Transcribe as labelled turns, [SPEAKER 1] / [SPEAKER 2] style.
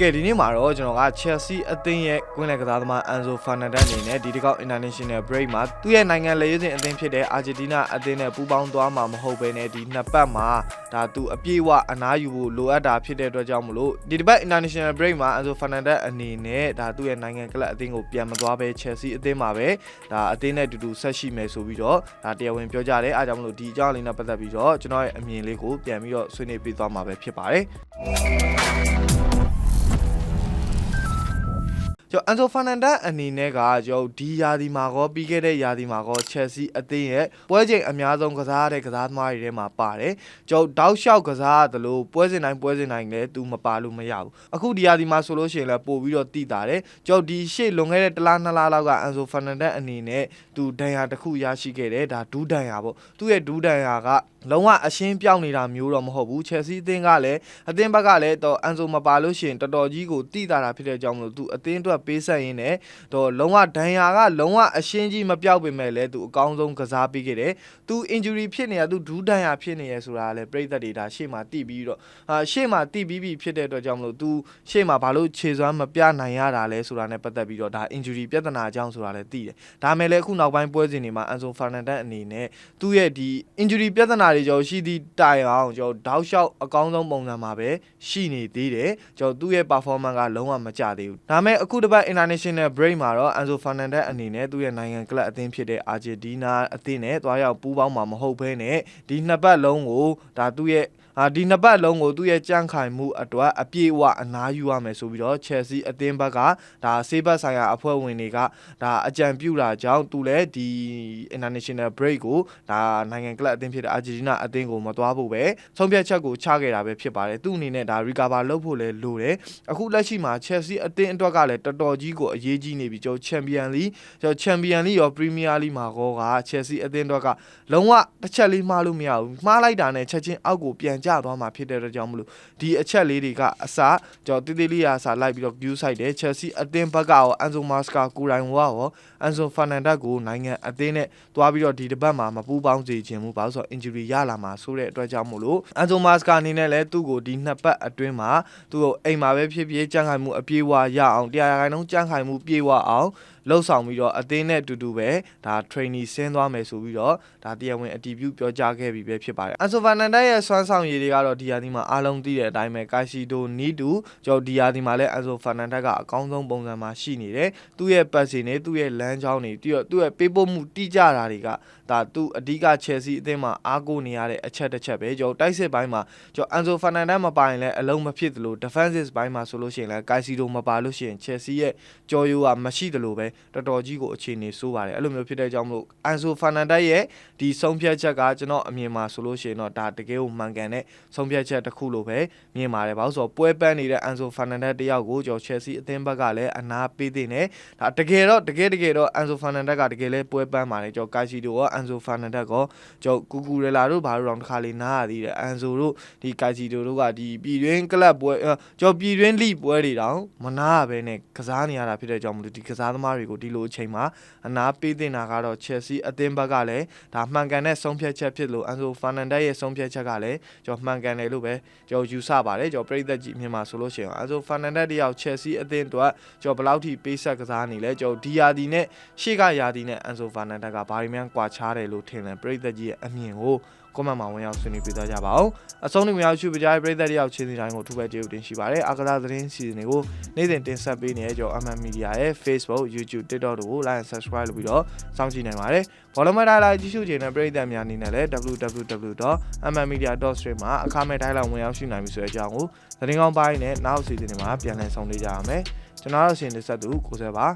[SPEAKER 1] ကဲဒီနေ့မှာတော့ကျွန်တော်က Chelsea အသင်းရဲ့ကွင်းလယ်ကစားသမား Enzo Fernandez အနေနဲ့ဒီတစ်ခေါက် International Break မှာသူ့ရဲ့နိုင်ငံလေရွေးစင်အသင်းဖြစ်တဲ့ Argentina အသင်းနဲ့ပူးပေါင်းသွားမှာမဟုတ်ဘဲနဲ့ဒီနှစ်ပတ်မှာဒါသူအပြည့်အဝအနားယူဖို့လိုအပ်တာဖြစ်တဲ့အတွက်ကြောင့်မလို့ဒီတစ်ပတ် International Break မှာ Enzo Fernandez အနေနဲ့ဒါသူ့ရဲ့နိုင်ငံကလပ်အသင်းကိုပြန်မသွားဘဲ Chelsea အသင်းမှာပဲဒါအသင်းနဲ့အတူတူဆက်ရှိမယ်ဆိုပြီးတော့ဒါတရားဝင်ပြောကြတယ်အားကြောင့်မလို့ဒီအကြောင်းလေးနဲ့ပတ်သက်ပြီးတော့ကျွန်တော်ရဲ့အမြင်လေးကိုပြန်ပြီးတော့ဆွေးနွေးပြသွားမှာပဲဖြစ်ပါတယ် ကျော်အန်ဆိုဖာနန်ဒက်အနေနဲ့ကကျော်ဒီယာဒီမှာကောပြီးခဲ့တဲ့ယာဒီမှာကောချက်စီအသင်းရဲ့ပွဲချိန်အများဆုံးကစားတဲ့ကစားသမားတွေထဲမှာပါတယ်ကျော်တောက်လျှောက်ကစားရတယ်လို့ပွဲစဉ်တိုင်းပွဲစဉ်တိုင်းလည်းသူမပါလို့မရဘူးအခုဒီယာဒီမှာဆိုလို့ရှိရင်လည်းပို့ပြီးတော့တည်တာတယ်ကျော်ဒီရှေ့လွန်ခဲ့တဲ့တစ်လားနှစ်လားလောက်ကအန်ဆိုဖာနန်ဒက်အနေနဲ့သူဒဏ်ရာတစ်ခုရရှိခဲ့တယ်ဒါဒူးဒဏ်ရာပေါ့သူ့ရဲ့ဒူးဒဏ်ရာကလုံးဝအရှင်းပြောင်းနေတာမျိုးတော့မဟုတ်ဘူးချက်စီအသင်းကလည်းအသင်းဘက်ကလည်းတော့အန်ဆိုမပါလို့ရှိရင်တော်တော်ကြီးကိုတည်တာတာဖြစ်တဲ့အကြောင်းမလို့သူအသင်းအတွက်ပေးဆက်ရင်းနဲ့တော့လုံးဝဒဏ်ရာကလုံးဝအရှင်းကြီးမပြောက်ပေမဲ့လည်းသူအကောင်းဆုံးကစားပေးခဲ့တယ်သူ injury ဖြစ်နေရသူဒူးဒဏ်ရာဖြစ်နေရဆိုတာလည်းပြိသက်တွေဒါရှေ့မှာတည်ပြီးတော့အာရှေ့မှာတည်ပြီးပြီဖြစ်တဲ့အတွက်ကြောင့်မလို့သူရှေ့မှာဘာလို့ခြေစွမ်းမပြနိုင်ရတာလဲဆိုတာနဲ့ပတ်သက်ပြီးတော့ဒါ injury ပြဿနာအကြောင်းဆိုတာလည်းတည်တယ်ဒါမဲ့လည်းအခုနောက်ပိုင်းပွဲစဉ်တွေမှာ Anzo Fernandez အနေနဲ့သူ့ရဲ့ဒီ injury ပြဿနာတွေကြောင့်ရှိသည့်တိုင်အောင်ကျွန်တော်တောက်လျှောက်အကောင်းဆုံးပုံစံမှာပဲရှိနေသေးတယ်ကျွန်တော်သူ့ရဲ့ performance ကလုံးဝမကျသေးဘူးဒါမဲ့အခုတစ်ပတ် international break မှာတော့ Anzo Fernandez အနေနဲ့သူ့ရဲ့နိုင်ငံကလပ်အသင်းဖြစ်တဲ့ Argentina အသင်းနဲ့တွားရောက်ပူးပေါင်းမှာမဟုတ်ဘဲနဲ့ဒီနှစ်ပတ်လုံးကိုဒါသူ့ရဲ့အာဒီနှစ်ပတ်လုံးကိုသူ့ရဲ့ကြန့်ခိုင်မှုအတွက်အပြည့်အဝအနားယူရမယ်ဆိုပြီးတော့ Chelsea အသင်းဘက်ကဒါဆေးဘက်ဆိုင်ရာအဖွဲ့ဝင်တွေကဒါအကြံပြုတာကြောင့်သူလည်းဒီ international break ကိုဒါနိုင်ငံကလပ်အသင်းဖြစ်တဲ့ Argentina အသင်းကိုမသွားဖို့ပဲဆုံးဖြတ်ချက်ကိုချခဲ့တာပဲဖြစ်ပါတယ်သူ့အနေနဲ့ဒါ recover လုပ်ဖို့လည်းလိုတယ်အခုလက်ရှိမှာ Chelsea အသင်းအတွက်ကလည်းတော်တော်ကြီးကိုအရေးကြီးနေပြီကျွန်တော် Champion League ကျွန်တော် Champion League ရော Premier League မှာကောက Chelsea အသင်းအတွက်ကလုံးဝတစ်ချက်လေးမှားလို့မရဘူးမှားလိုက်တာနဲ့ချက်ချင်းအောက်ကိုပြန်ကျသွားမှာဖြစ်တဲ့အတွက်ကြောင့်မလို့ဒီအချက်လေးတွေကအစကျွန်တော်တိတိလေးရာစာလိုက်ပြီးတော့ view site တယ် Chelsea အသင်းဘက်ကရော Anzo Masca ကိုရိုင်ဝါရော Anzo Fernandez ကိုနိုင်ငံအသင်းနဲ့တွားပြီးတော့ဒီတစ်ပတ်မှာမပူးပေါင်းစေခြင်းဘူးဘာလို့ဆိုတော့ injury ရလာမှာဆိုတဲ့အတွက်ကြောင့်မို့လို့ Anzo Masca အနေနဲ့လည်းသူ့ကိုဒီနှစ်ပတ်အတွင်းမှာသူ့ကိုအိမ်မှာပဲဖြစ်ဖြစ်ကြန့်ခိုင်မှုအပြည့်အဝရအောင်တရားရခိုင်နှုန်းကြန့်ခိုင်မှုပြေဝအောင် လှုပ်ဆောင်ပြီးတော့အသင်းနဲ့အတူတူပဲဒါ trainee ဆင်းသွားမယ်ဆိုပြီးတော့ဒါတရားဝင်အတည်ပြုပြောကြားခဲ့ပြီးပဲဖြစ်ပါတယ်။ Anso Fernandez ရဲ့စွမ်းဆောင်ရည်တွေကတော့ဒီဟာဒီမှာအားလုံးသိတဲ့အတိုင်းပဲ Caicedo နီးတူကျွန်တော်ဒီဟာဒီမှာလည်း Anso Fernandez ကအကောင်းဆုံးပုံစံမှာရှိနေတယ်။သူ့ရဲ့ပတ်စီနဲ့သူ့ရဲ့လမ်းကြောင်းတွေပြီးတော့သူ့ရဲ့ပေးပို့မှုတိကျတာတွေကဒါသူအဓိက Chelsea အသင်းမှာအားကိုးနေရတဲ့အချက်တစ်ချက်ပဲကျွန်တော်တိုက်စစ်ပိုင်းမှာကျွန်တော် Anso Fernandez မပါရင်လည်းအလုံးမဖြစ်သလို defensive ဘိုင်းမှာဆိုလို့ရှိရင်လည်း Caicedo မပါလို့ရှိရင် Chelsea ရဲ့ကြော်ရိုးကမရှိသလိုပဲတော်တော်ကြီးကိုအခြေအနေဆိုးပါတယ်အဲ့လိုမျိုးဖြစ်တဲ့ကြောင့်မလို့ Anso Fernandez ရဲ့ဒီဆုံးဖြတ်ချက်ကကျွန်တော်အမြင်မှာဆိုလို့ရှိရင်တော့ဒါတကယ်ကိုမှန်ကန်တဲ့ဆုံးဖြတ်ချက်တစ်ခုလို့ပဲမြင်ပါတယ်ဘာလို့ဆိုတော့ပွဲပန်းနေတဲ့ Anso Fernandez တယောက်ကိုကျွန်တော် Chelsea အသင်းဘက်ကလည်းအနာပေးသိနေဒါတကယ်တော့တကယ်တကယ်တော့ Anso Fernandez ကတကယ်လဲပွဲပန်းပါတယ်ကျွန်တော် Caicedo ရော Anso Fernandez ကိုကျွန်တော်ကူကူရလာတို့ဘာလို့တော့တစ်ခါလေးနားရသေးတယ် Anso တို့ဒီ Caicedo တို့ကဒီပြည်တွင်းကလပ်ပွဲကျွန်တော်ပြည်တွင်းလိပွဲတွေတောင်မနာရဘဲနဲ့ကစားနေရတာဖြစ်တဲ့ကြောင့်မလို့ဒီကစားသမားတွေကိုဒီလိုအချိန်မှာအနာပေးတင်တာကတော့ Chelsea အသင်းဘက်ကလည်းဒါမှန်ကန်တဲ့ဆုံးဖြတ်ချက်ဖြစ်လို့ Anso Fernandez ရဲ့ဆုံးဖြတ်ချက်ကလည်းကျွန်တော်မှန်ကန်တယ်လို့ပဲကျွန်တော်ယူဆပါတယ်ကျွန်တော်ပြည်သက်ကြီးမြန်မာဆိုလို့ရှိရင် Anso Fernandez တယောက် Chelsea အသင်းအတွက်ကျွန်တော်ဘယ်လောက်ထိပေးဆက်ကစားနေလဲကျွန်တော်ဒီယာဒီနဲ့ရှေ့ကယာဒီနဲ့ Anso Fernandez ကဘာတွေများကွာခြားတယ်လို့ထင်တယ်ပြည်သက်ကြီးရဲ့အမြင်ကို comment မှာဝင်ရောက်ဆွေးနွေးပြသကြပါအောင်အဆုံးထိဝင်ရောက်ရှုပြကြတဲ့ပြည်သက်တယောက်ချင်းစီတိုင်းကိုထူပဲကျေးဇူးတင်ရှိပါတယ်အာကစားသတင်းစီစဉ်တွေကိုနေ့စဉ်တင်ဆက်ပေးနေတဲ့ကျွန်တော် MM Media ရဲ့ Facebook YouTube TikTok တို့ကို like and subscribe လုပ်ပြီးတော့စောင့်ကြည့်နိုင်ပါတယ်ဘောလုံးမတိုင်းလိုက်ကြည့်ရှုခြင်းနဲ့ပြည်သက်များအနေနဲ့လည်း www.mmmedia.stream မှာအခမဲ့တိုင်းလိုက်ဝင်ရောက်ရှိနိုင်ပြီဆိုတဲ့အကြောင်းကိုသတင်းကောင်းပိုင်းနဲ့နောက်စီစဉ်တွေမှာပြန်လည်ဆောင်လေးကြရမယ်ကျွန်တော်တို့အစီအစဉ်ဆက်သူကိုစဲပါ